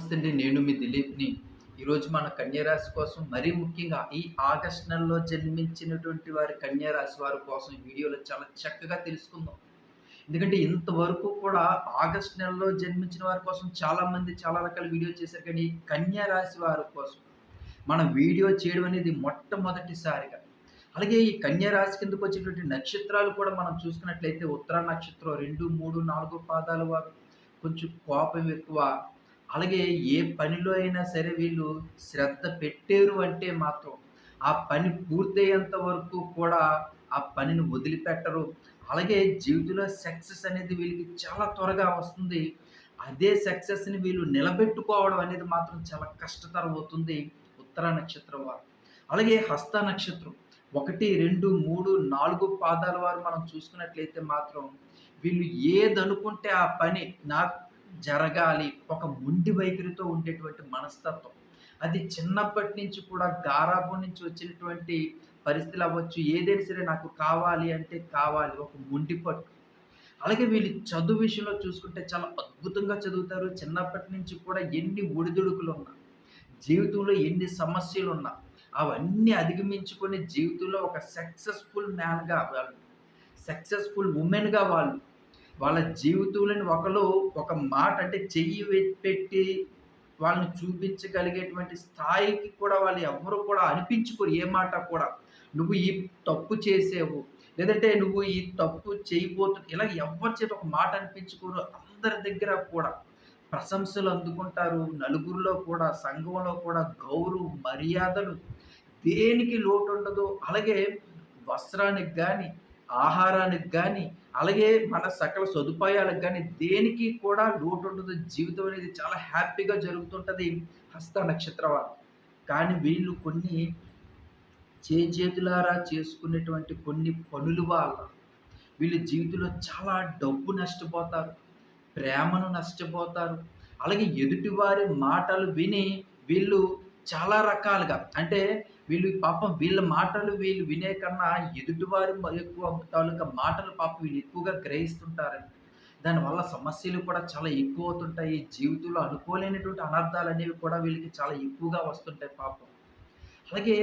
నమస్తే అండి. నేను మీ దిలీప్ని. ఈరోజు మన కన్యారాశి కోసం మరీ ముఖ్యంగా ఈ ఆగస్ట్ నెలలో జన్మించినటువంటి వారి కన్యారాశి వారి కోసం వీడియోలో చాలా చక్కగా తెలుసుకుందాం. ఎందుకంటే ఇంతవరకు కూడా ఆగస్ట్ నెలలో జన్మించిన వారి కోసం చాలామంది చాలా రకాల వీడియో చేశారు. కానీ కన్యారాశి వారి కోసం మన వీడియో చేయడం అనేది మొట్టమొదటిసారిగా. అలాగే ఈ కన్యా రాశి కిందకు వచ్చేటువంటి నక్షత్రాలు కూడా మనం చూసుకున్నట్లయితే ఉత్తర నక్షత్రం రెండు మూడు నాలుగు పాదాల వారు కొంచెం కోపం ఎక్కువ అలాగే ఏ పనిలో అయినా సరే వీళ్ళు శ్రద్ధ పెట్టారు అంటే మాత్రం ఆ పని పూర్తయ్యేంత వరకు కూడా ఆ పనిని వదిలిపెట్టరు. అలాగే జీవితంలో సక్సెస్ అనేది వీళ్ళకి చాలా త్వరగా వస్తుంది. అదే సక్సెస్ని వీళ్ళు నిలబెట్టుకోవడం అనేది మాత్రం చాలా కష్టతరం అవుతుంది. ఉత్తర నక్షత్రం వారు. అలాగే హస్త నక్షత్రం. ఒకటి రెండు మూడు నాలుగు పాదాల వారు మనం చూసుకున్నట్లయితే మాత్రం వీళ్ళు ఏదనుకుంటే ఆ పని నాకు జరగాలి ఒక ముండి వైఖరితో ఉండేటువంటి మనస్తత్వం. అది చిన్నప్పటి నుంచి కూడా గారాబం నుంచి వచ్చినటువంటి పరిస్థితులు అవ్వచ్చు. ఏదైనా సరే నాకు కావాలి అంటే కావాలి ఒక ముండి పట్టు. అలాగే వీళ్ళు చదువు విషయంలో చూసుకుంటే చాలా అద్భుతంగా చదువుతారు. చిన్నప్పటి నుంచి కూడా ఎన్ని ఒడిదుడుకులు ఉన్నా జీవితంలో ఎన్ని సమస్యలు ఉన్నా అవన్నీ అధిగమించుకొని జీవితంలో ఒక సక్సెస్ఫుల్ మ్యాన్గా వాళ్ళు సక్సెస్ఫుల్ ఉమెన్గా వాళ్ళు వాళ్ళ జీవితంలోని ఒకరు ఒక మాట అంటే చెయ్యి పెట్టి వాళ్ళని చూపించగలిగేటువంటి స్థాయికి కూడా వాళ్ళు ఎవరు కూడా అనిపించుకోరు ఏ మాట కూడా. నువ్వు ఈ తప్పు చేసేవు లేదంటే నువ్వు ఈ తప్పు చేయబోతు ఇలా ఎవరి చేత ఒక మాట అనిపించుకోరు అందరి దగ్గర కూడా. ప్రశంసలు అందుకుంటారు నలుగురిలో కూడా సంఘంలో కూడా గౌరవం మర్యాదలు దేనికి లోటు ఉండదు అలాగే వస్త్రానికి కానీ ఆహారానికి కానీ అలాగే మన సకల సదుపాయాలకు కానీ దేనికి కూడా లోటు ఉండదు జీవితం అనేది చాలా హ్యాపీగా జరుగుతుంటుంది హస్త నక్షత్రం కానీ వీళ్ళు కొన్ని చేతులారా చేసుకునేటువంటి కొన్ని పనులు వల్ల వీళ్ళ జీవితంలో చాలా డబ్బు నష్టపోతారు ప్రేమను నష్టపోతారు. అలాగే ఎదుటివారి మాటలు విని వీళ్ళు చాలా రకాలుగా అంటే వీళ్ళు పాపం వీళ్ళ మాటలు వీళ్ళు వినే కన్నా ఎదుటివారి ఎక్కువ తాలూకా మాటలు పాపం వీళ్ళు ఎక్కువగా గ్రహిస్తుంటారండి. దానివల్ల సమస్యలు కూడా చాలా ఎక్కువ అవుతుంటాయి. జీవితంలో అనుకోలేనటువంటి అనర్థాలు అనేవి కూడా వీళ్ళకి చాలా ఎక్కువగా వస్తుంటాయి పాపం. అలాగే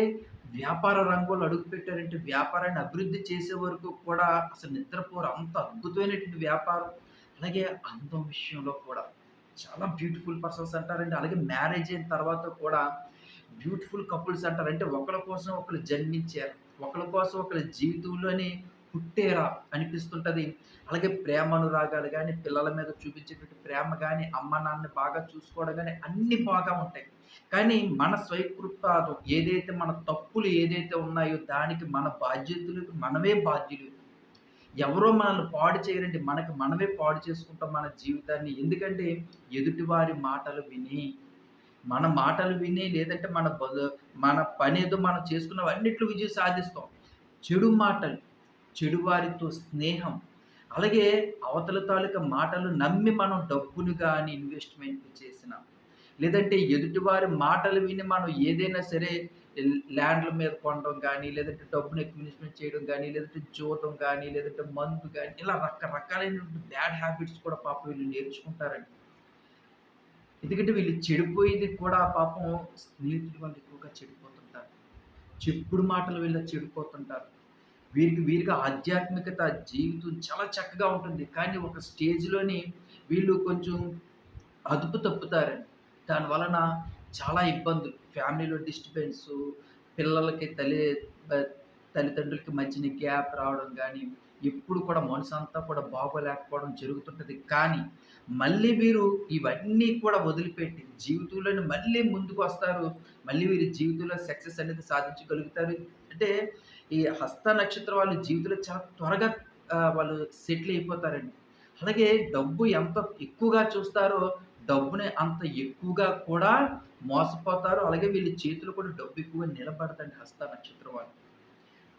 వ్యాపార రంగంలో అడుగుపెట్టారంటే వ్యాపారాన్ని అభివృద్ధి చేసే వరకు కూడా అసలు నిద్రపోరు. అంత అద్భుతమైనటువంటి వ్యాపారం. అలాగే అందం విషయంలో కూడా చాలా బ్యూటిఫుల్ పర్సన్స్ అంటారండి. అలాగే మ్యారేజ్ అయిన తర్వాత కూడా బ్యూటిఫుల్ కపుల్స్ అంటారు. అంటే ఒకరి కోసం ఒకరు జన్మించారు ఒకరి కోసం ఒకరి జీవితంలోని పుట్టేరా అనిపిస్తుంటుంది. అలాగే ప్రేమ అనురాగాలు కానీ పిల్లల మీద చూపించేటువంటి ప్రేమ కానీ అమ్మ నాన్నని బాగా చూసుకోవడం కానీ అన్నీ బాగా ఉంటాయి. కానీ మన స్వయకృతాదం ఏదైతే మన తప్పులు ఏదైతే ఉన్నాయో దానికి మన బాధ్యతలు మనమే బాధ్యులు. ఎవరో మనల్ని పాడు చేయరండి. మనకి మనమే పాడు చేసుకుంటాం మన జీవితాన్ని. ఎందుకంటే ఎదుటివారి మాటలు విని మన మాటలు విని లేదంటే మన మన పని ఏదో మనం చేసుకున్నవన్నిట్లో విజయం సాధిస్తాం. చెడు మాటలు చెడు వారితో స్నేహం అలాగే అవతల తాలూకా మాటలు నమ్మి మనం డబ్బును కానీ ఇన్వెస్ట్మెంట్ చేసినాం. లేదంటే ఎదుటివారి మాటలు విని మనం ఏదైనా సరే ల్యాండ్ల మీద కొనడం కానీ లేదంటే డబ్బును ఇన్వెస్ట్మెంట్ చేయడం కానీ లేదంటే జోతం కానీ లేదంటే మందు కానీ ఇలా రకరకాలైన బ్యాడ్ హ్యాబిట్స్ కూడా పాప వీళ్ళు నేర్చుకుంటారండి. ఎందుకంటే వీళ్ళు చెడిపోయేది కూడా పాపం స్నేహితులు వాళ్ళు ఎక్కువగా చెడిపోతుంటారు. చెప్పుడు మాటలు వీళ్ళ చెడిపోతుంటారు. వీరికి వీరికి ఆధ్యాత్మికత జీవితం చాలా చక్కగా ఉంటుంది. కానీ ఒక స్టేజ్లోని వీళ్ళు కొంచెం అదుపు తప్పుతారండి దాని వలన చాలా ఇబ్బందులు. ఫ్యామిలీలో డిస్టర్బెన్స్ పిల్లలకి తల్లి తల్లిదండ్రులకి మధ్యన గ్యాప్ రావడం కానీ ఎప్పుడు కూడా మనసు అంతా కూడా బాగోలేకపోవడం జరుగుతుంటుంది. కానీ మళ్ళీ వీరు ఇవన్నీ కూడా వదిలిపెట్టి జీవితంలోని మళ్ళీ ముందుకు వస్తారు. మళ్ళీ వీరి జీవితంలో సక్సెస్ అనేది సాధించగలుగుతారు. అంటే ఈ హస్త నక్షత్రం వాళ్ళు జీవితంలో చాలా త్వరగా వాళ్ళు సెటిల్ అయిపోతారండి. అలాగే డబ్బు ఎంత ఎక్కువగా చూస్తారో డబ్బుని అంత ఎక్కువగా కూడా మోసపోతారు. అలాగే వీళ్ళ చేతులు కూడా డబ్బు ఎక్కువగా నిలబడతండి హస్త నక్షత్రం వాళ్ళు.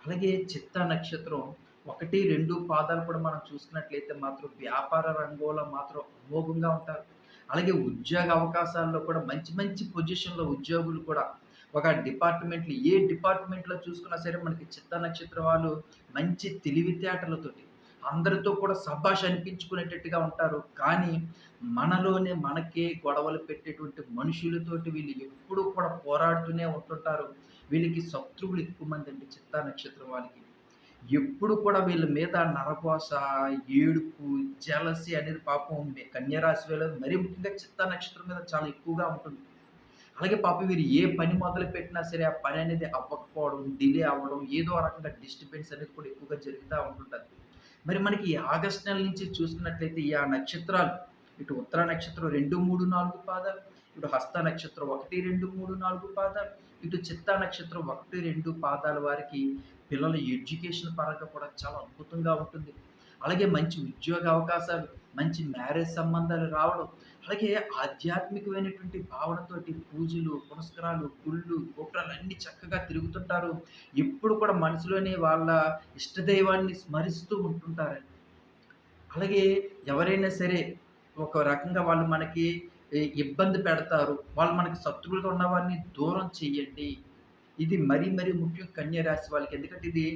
అలాగే చిత్త నక్షత్రం ఒకటి రెండు పాదాలు కూడా మనం చూసుకున్నట్లయితే మాత్రం వ్యాపార రంగంలో మాత్రం అమోఘంగా ఉంటారు అలాగే ఉద్యోగ అవకాశాల్లో కూడా మంచి మంచి పొజిషన్లో ఉద్యోగులు కూడా ఒక డిపార్ట్మెంట్లు ఏ డిపార్ట్మెంట్లో చూసుకున్నా సరే మనకి చిత్త నక్షత్రం వాళ్ళు మంచి తెలివితేటలతోటి అందరితో కూడా సభాష్ అనిపించుకునేటట్టుగా ఉంటారు. కానీ మనలోనే మనకే గొడవలు పెట్టేటువంటి మనుషులతోటి వీళ్ళు ఎప్పుడూ కూడా పోరాడుతూనే ఉంటుంటారు. వీళ్ళకి శత్రువులు ఎక్కువ మంది అండి చిత్తా నక్షత్రం వాళ్ళకి. ఎప్పుడు కూడా వీళ్ళ మీద నరకోస ఏడుపు, జలసి అనేది పాపం మే కన్య మరీ ముఖ్యంగా చిత్తా నక్షత్రం మీద చాలా ఎక్కువగా ఉంటుంది. అలాగే పాపం వీరు ఏ పని మొదలు పెట్టినా సరే ఆ పని అనేది అవ్వకపోవడం, డిలే అవ్వడం, ఏదో రకంగా డిస్టర్బెన్స్ అనేది కూడా ఎక్కువగా జరుగుతూ ఉంటుంటుంది మరి మనకి ఈ ఆగస్ట్ నెల నుంచి చూసుకున్నట్లయితే ఈ ఆ నక్షత్రాలు ఇటు ఉత్తర నక్షత్రం 2, 3, 4 పాదాలు, ఇటు హస్త నక్షత్రం 1, 2, 3, 4 పాదాలు, ఇటు చిత్తా నక్షత్రం 1, 2 పాదాల వారికి పిల్లల ఎడ్యుకేషన్ పరంగా కూడా చాలా అద్భుతంగా ఉంటుంది. అలాగే మంచి ఉద్యోగ అవకాశాలు, మంచి మ్యారేజ్ సంబంధాలు రావడం, అలాగే ఆధ్యాత్మికమైనటువంటి భావనతోటి పూజలు, పునస్కారాలు, గుళ్ళు, గోపురాలు అన్నీ చక్కగా తిరుగుతుంటారు. ఎప్పుడు కూడా మనసులోనే వాళ్ళ ఇష్టదైవాన్ని స్మరిస్తూ ఉంటుంటారు అలాగే ఎవరైనా సరే ఒక రకంగా వాళ్ళు మనకి ఇబ్బంది పెడతారు. వాళ్ళు మనకి శత్రువులుగా ఉన్నవారిని దూరం చేయండి ఇది మరీ మరీ ముఖ్యం కన్యా రాశి వాళ్ళకి. ఎందుకంటే ఇది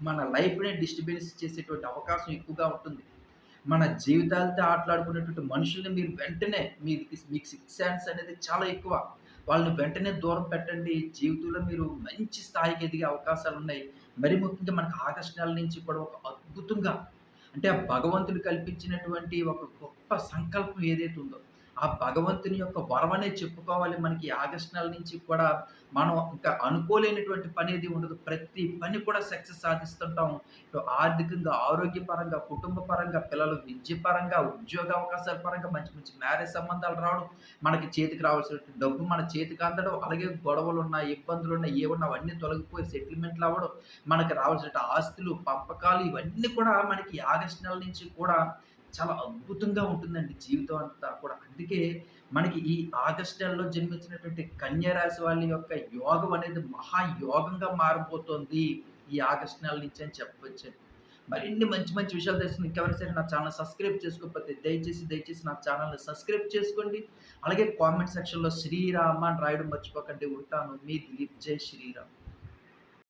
మన లైఫ్ని డిస్టర్బెన్స్ చేసేటువంటి అవకాశం ఎక్కువగా ఉంటుంది. మన జీవితాలతో ఆటలాడుకునేటువంటి మనుషుల్ని మీరు వెంటనే మీకు మీకు సిక్స్ సెన్స్ అనేది చాలా ఎక్కువ. వాళ్ళని వెంటనే దూరం పెట్టండి. జీవితంలో మీరు మంచి స్థాయికి ఎదిగే అవకాశాలు ఉన్నాయి మరి ముఖ్యంగా మనకు ఆగస్ట్ నెల నుంచి కూడా ఒక అద్భుతంగా అంటే ఆ భగవంతుడు కల్పించినటువంటి ఒక గొప్ప సంకల్పం ఏదైతే ఉందో, ఆ భగవంతుని యొక్క వరమనే చెప్పుకోవాలి. మనకి ఆగస్ట్ నెల నుంచి కూడా మనం ఇంకా అనుకోలేనటువంటి పని ఏది ఉండదు. ప్రతి పని కూడా సక్సెస్ సాధిస్తుంటాం. ఆర్థికంగా, ఆరోగ్యపరంగా, కుటుంబ పరంగా, పిల్లలు విద్య పరంగా, ఉద్యోగ అవకాశాల పరంగా మంచి మంచి మ్యారేజ్ సంబంధాలు రావడం, మనకి చేతికి రావాల్సిన డబ్బు మన చేతికి అందడం, అలాగే గొడవలు ఉన్నాయి ఇబ్బందులు ఉన్నాయి ఏమన్నా అవన్నీ తొలగిపోయి సెటిల్మెంట్లు అవ్వడం, మనకి రావాల్సిన ఆస్తులు, పంపకాలు ఇవన్నీ కూడా మనకి ఆగస్ట్ నెల నుంచి కూడా చాలా అద్భుతంగా ఉంటుందండి జీవితం అంతా కూడా. అందుకే మనకి ఈ ఆగస్ట్ నెలలో జన్మించినటువంటి కన్య రాశి వాళ్ళ యొక్క యోగం అనేది మహాయోగంగా మారిపోతుంది ఈ ఆగస్ట్ నెల నుంచి అని చెప్పవచ్చు మరిన్ని మంచి మంచి విషయాలు తెలుస్తుంది ఇంకెవరైనా సరే నా ఛానల్ సబ్స్క్రైబ్ చేసుకోకపోతే దయచేసి, దయచేసి నా ఛానల్ని సబ్స్క్రైబ్ చేసుకోండి. అలాగే కామెంట్ సెక్షన్‌లో శ్రీరామ అని రాయడం మర్చిపోకండి. ఉంటాను. మీ దిలీప్. జై శ్రీరామ్.